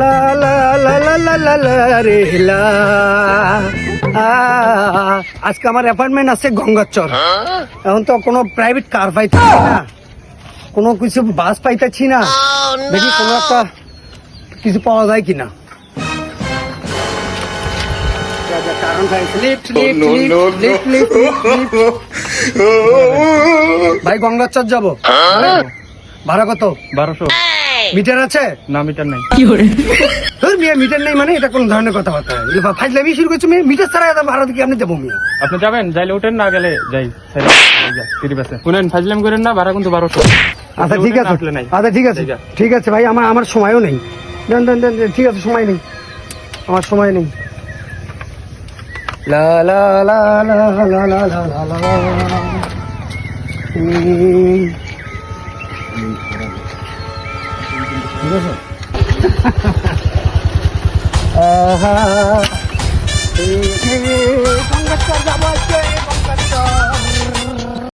লা লা লা লা লা লা লা রে লা। আজকে আমার অ্যাপয়েন্টমেন্ট আছে গঙ্গাচর। এখন তো কোনো প্রাইভেট কার পাইতেছি না। কোনো কিছু বাস পাইতেছি না। দেখি কোনো একটা কিছু পাওয়া যায় কিনা। যা, যা, কারণ পাইছি। Lift, lift, lift, lift, lift, lift, lift. ভাই গঙ্গাচর যাব। ভাড়া কত? বারোশো। মিটার আছে? না মিটার নাই। কি করে? ধর মিয়া মিটার নেই মানে এটা কোন ধরনের কথাবার্তা। ফাইজলামি শুরু করছ মেয়ে মিটার ছাড়া এত ভাড়া কি আপনি দেবো মিয়া? আপনি যাবেন? যাইলে উঠেন না গেলে যাই ফিরি পাশে শুনেন ফাজলাম করেন না ভাড়া কিন্তু বারোশো। আচ্ছা ঠিক আছে। আচ্ছা ঠিক আছে। ঠিক আছে। ঠিক আছে ভাই আমার আমার সময়ও নেই। দেন দেন দেন দেন, ঠিক আছে সময় নেই। আমার সময় নেই। লা লা লা লা লা লা লা লা লা 이것은 아하. 이게 방긋 찾아봤어요.